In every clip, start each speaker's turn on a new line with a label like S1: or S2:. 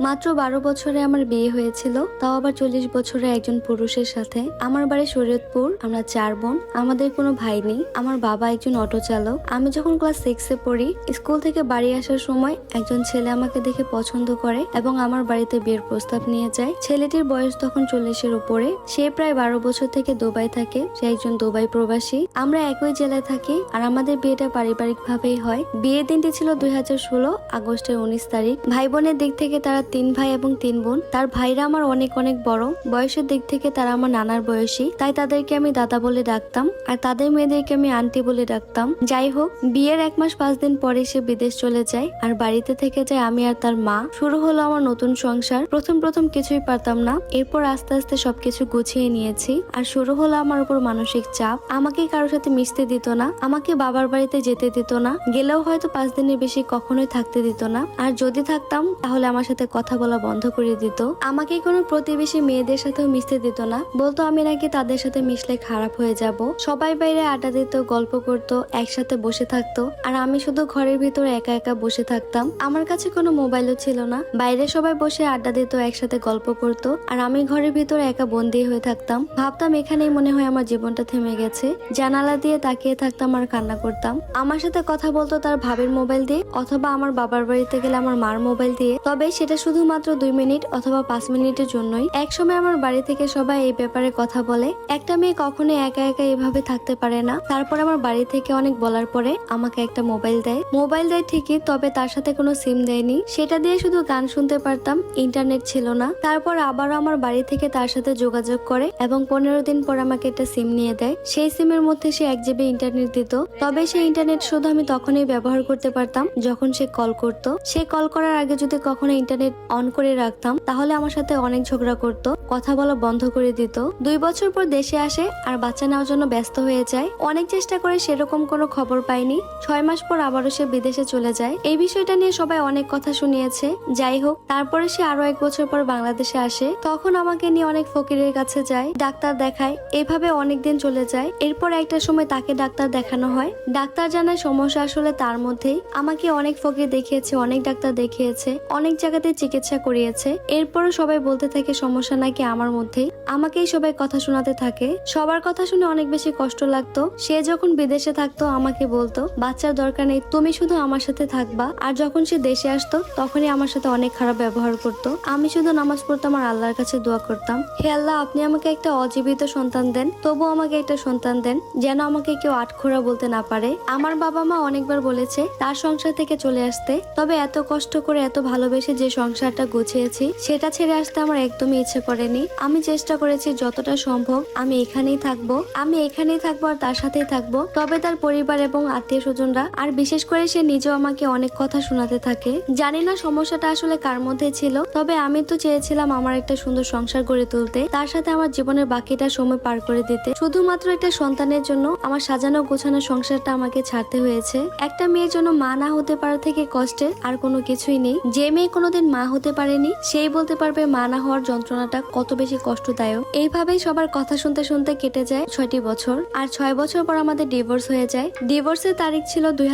S1: মাত্র বারো বছরে আমার বিয়ে হয়েছিল, তাও আবার চল্লিশ বছরে একজন পুরুষের সাথে। আমার বাড়ি শরীয়তপুর, আমরা চার বোন। আমাদের কোনো ভাই নেই। আমার বাবা একজন অটো চালক। আমি যখন ক্লাস সিক্সে পড়ি স্কুল থেকে বাড়ি আসার সময় একজন ছেলে আমাকে দেখে পছন্দ করে এবং আমার বাড়িতে বিয়ের প্রস্তাব নিয়ে যায়। ছেলেটির বয়স তখন চল্লিশের উপরে। সে প্রায় বারো বছর থেকে দুবাই থাকে। সে একজন দুবাই প্রবাসী। আমরা একই জেলায় থাকি আর আমাদের বিয়েটা পারিবারিক ভাবেই হয়। বিয়ের দিনটি ছিল দুই হাজার ষোলো আগস্টের উনিশ তারিখ। ভাই বোনের দিক থেকে তারা তিন ভাই এবং তিন বোন। তার ভাইরা আমার অনেক অনেক বড়। বয়সের দিক থেকে তারা আমার নানার বয়সী। তাই তাদেরকে আমি দাদা বলে ডাকতাম। আর তাদের মেয়েদেরকে আমি আন্টি বলে ডাকতাম। যাই হোক, বিয়ের এক মাস পাঁচ দিন পরে সে বিদেশ চলে যায়। আর বাড়িতে থেকে যায় আমি আর তার মা। শুরু হলো আমার নতুন সংসার। প্রথম প্রথম কিছুই পারতাম না। এরপর আস্তে আস্তে সবকিছু গুছিয়ে নিয়েছি। আর শুরু হলো আমার উপর মানসিক চাপ। আমাকে কারোর সাথে মিশতে দিত না। আমাকে বাবার বাড়িতে যেতে দিত না। গেলেও হয়তো পাঁচ দিনের বেশি কখনোই থাকতে দিত না। আর যদি থাকতাম, তাহলে আমার সাথে কথা বলা বন্ধ করে দিত। আমাকে কোনো প্রতিবেশী মেয়েদের সাথেও মিশতে দিত না। বলতো, আমি নাকি তাদের সাথে মিশলে খারাপ হয়ে যাব। সবাই বাইরে আড্ডা দিত, গল্প করতো, একসাথে বসে থাকতো। আর আমি শুধু ঘরের ভিতরে একা একা বসে থাকতাম। আমার কাছে কোনো মোবাইলও ছিল না। বাইরে সবাই বসে আড্ডা দিত, একসাথে গল্প করতো। আর আমি ঘরের ভিতরে একা বন্দি হয়ে থাকতাম। ভাবতাম, এখানেই মনে হয় আমার জীবনটা থেমে গেছে। জানালা দিয়ে তাকিয়ে থাকতাম আর কান্না করতাম। আমার সাথে কথা বলতো তার ভাবের মোবাইল দিয়ে, অথবা আমার বাবার বাড়িতে গেলে আমার মার মোবাইল দিয়ে। তবে সেটা শুধুমাত্র দুই মিনিট অথবা পাঁচ মিনিটের জন্যই। এক সময় আমার বাড়ি থেকে সবাই এই ব্যাপারে কথা বলে। একটা মেয়ে কখনোই একা একা এভাবে থাকতে পারে না। তারপর আমার বাড়ি থেকে অনেক বলার পরে আমাকে একটা মোবাইল দেয়। মোবাইল দেয় ঠিকই, তবে তার সাথে কোনো সিম দেয়নি। সেটা দিয়ে শুধু গান শুনতে পারতাম, ইন্টারনেট ছিল না। তারপর আবারও আমার বাড়ি থেকে তার সাথে যোগাযোগ করে এবং পনেরো দিন পর আমাকে একটা সিম নিয়ে দেয়। সেই সিমের মধ্যে সে এক জিবি ইন্টারনেট দিত। তবে সেই ইন্টারনেট শুধু আমি তখনই ব্যবহার করতে পারতাম, যখন সে কল করত। সে কল করার আগে যদি কখনো ইন্টারনেট অন করে রাখতাম, তাহলে আমার সাথে অনেক ঝগড়া করত, কথা বলা বন্ধ করে দিত। দুই বছর পর দেশে আসে আর বাচ্চা নেওয়ার জন্য ব্যস্ত হয়ে যায়। অনেক চেষ্টা করে সেরকম কোনো খবর পাইনি। ছয় মাস পর আবারও সে বিদেশে চলে যায়। এই বিষয়টা নিয়ে সবাই অনেক কথা শুনিয়েছে। যাই হোক, তারপরে সে আরও এক বছর পর বাংলাদেশে আসে। তখন আমাকে নিয়ে অনেক ফকিরের কাছে যায়, ডাক্তার দেখায়। এভাবে অনেক দিন চলে যায়। এরপর একটা সময় তাকে ডাক্তার দেখানো হয়। ডাক্তার জানায় সমস্যা আসলে তার মধ্যেই। আমাকে অনেক ফকির দেখিয়েছে, অনেক ডাক্তার দেখিয়েছে। অনেক জায়গাতে চিকিৎসা করিয়েছে। এরপরও সবাই বলতে থাকে, সমস্যা নাকি আমার মধ্যেই? আমাকেই সবাই কথা শোনাতে থাকে। সবার কথা শুনে অনেক বেশি কষ্ট লাগতো। সে যখন বিদেশে থাকতো, আমাকে বলতো, বাচ্চার দরকার নেই, তুমি শুধু আমার সাথে থাকবা। আর যখন সে দেশে আসতো, তখনই আমার সাথে অনেক খারাপ ব্যবহার করতো। আমি শুধু নামাজ পড়তাম আর আল্লাহর কাছে দোয়া করতাম। হে আল্লাহ, আপনি আমাকে একটা অজীবিত সন্তান দেন। তবু আমাকে একটা সন্তান দেন, যেন আমাকে কেউ আটখোরা বলতে না পারে। আমার বাবা মা অনেকবার বলেছে, তার সংসার থেকে চলে আসতে। তবে এত কষ্ট করে, এত ভালোবেসে যে সংসারটা গুছিয়েছি, সেটা ছেড়ে আসতে আমার একদমই ইচ্ছে করেনি। আমি চেষ্টা করেছি যতটা সম্ভব আমি এখানেই থাকব। আমি এখানেই থাকব আর তার সাথেই থাকব। তবে তার পরিবার এবং আত্মীয় স্বজনরা আর বিশেষ করে সে নিজেও আমাকে অনেক কথা শোনাতে থাকে। জানি না সমস্যাটা আসলে কার মধ্যে ছিল, তবে আমি তো চেয়েছিলাম আমার একটা সুন্দর সংসার গড়ে তুলতে, তার সাথে আমার জীবনের বাকিটা সময় পার করে দিতে। শুধুমাত্র একটা সন্তানের জন্য আমার সাজানো গোছানো সংসারটা আমাকে ছাড়তে হয়েছে। একটা মেয়ের জন্য মা না হতে পারা থেকে কষ্টের আর কোনো কিছুই নেই। যে মেয়ে কোনোদিন মা হতে পারেনি, সেই বলতে পারবে মা না হওয়ার যন্ত্রণাটা কত বেশি কষ্টদায়ক। এইভাবেই সবার কথা শুনতে শুনতে কেটে যায় ছয়টি বছর। আর ছয় বছর পর আমাদের ডিভোর্স হয়ে যায়। ডিভোর্সের তারিখ ছিল দুই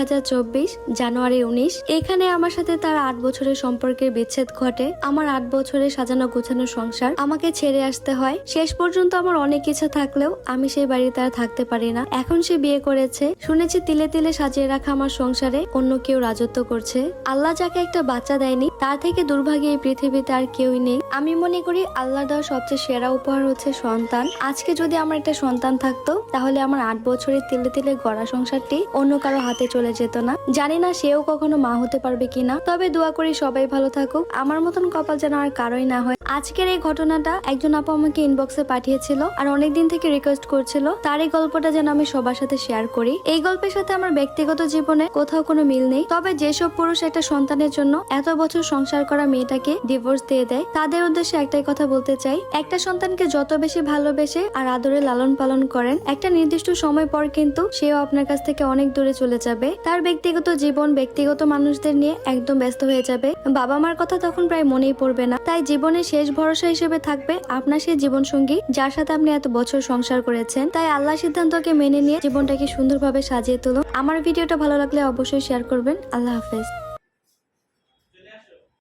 S1: জানুয়ারি উনিশ। এখানে আমার সাথে তার আট বছরের সম্পর্কের বিচ্ছেদ ঘটে। আমার আট বছরের সাজানো গোছানো সংসার আমাকে ছেড়ে আসতে হয়। শেষ পর্যন্ত আমার অনেক ইচ্ছা থাকলেও আমি সেই বাড়িতে আর থাকতে পারি না। এখন সে বিয়ে করেছে। শুনেছি তিলে তিলে সাজিয়ে রাখা আমার সংসারে অন্য কেউ রাজত্ব করছে। আল্লাহ যাকে একটা বাচ্চা দেয়নি, তার থেকে দুর্ভাগ্য এই পৃথিবীতে আর কেউই নেই। আমি মনে করি আল্লাহ দেওয়া সবচেয়ে সেরা উপহার হচ্ছে সন্তান। আজকে যদি আমার একটা সন্তান থাকতো, তাহলে আমার আট বছরের তিলে তিলে গড়া সংসারটি অন্য কারও হাতে চলে যেত না। জানি না সেও কখনো মা হতে পারবে কিনা, তবে দোয়া করি সবাই ভালো থাকুক। আমার মতন কপাল যেন আর কারোই না হয়। আজকের এই ঘটনাটা একজন আপু আমাকে ইনবক্সে পাঠিয়েছিল আর অনেকদিন থেকে রিকোয়েস্ট করছিল। তার এই গল্পটা যেন আমি সবার সাথে শেয়ার করি। এই গল্পের সাথে আমার ব্যক্তিগত জীবনে কোথাও কোনো মিল নেই। তবে যেসব পুরুষ একটা সন্তানের জন্য এত বছর সংসার করা মেয়েটাকে ডিভোর্স দিয়ে দেয়, তাদের উদ্দেশ্যে একটাই কথা বলতে চাই। একটা সন্তানকে যত বেশি ভালোবেসে আর আদরে লালন পালন করেন, একটা নির্দিষ্ট সময় পর কিন্তু সেও আপনার কাছ থেকে অনেক দূরে চলে যাবে। তার ব্যক্তিগত জীবন, ব্যক্তিগত মানুষদের নিয়ে একদম ব্যস্ত হয়ে যাবে। বাবা মার কথা তখন প্রায় মনেই পড়বে না। তাই জীবনের শেষ ভরসা হিসেবে থাকবে আপনার সেই জীবনসঙ্গী, যার সাথে আপনি এত বছর সংসার করেছেন। তাই আল্লাহ সিদ্ধান্তকে মেনে নিয়ে জীবনটাকে সুন্দরভাবে সাজিয়ে তুলুন। আমার ভিডিওটা ভালো লাগলে অবশ্যই শেয়ার করবেন। আল্লাহ হাফেজ।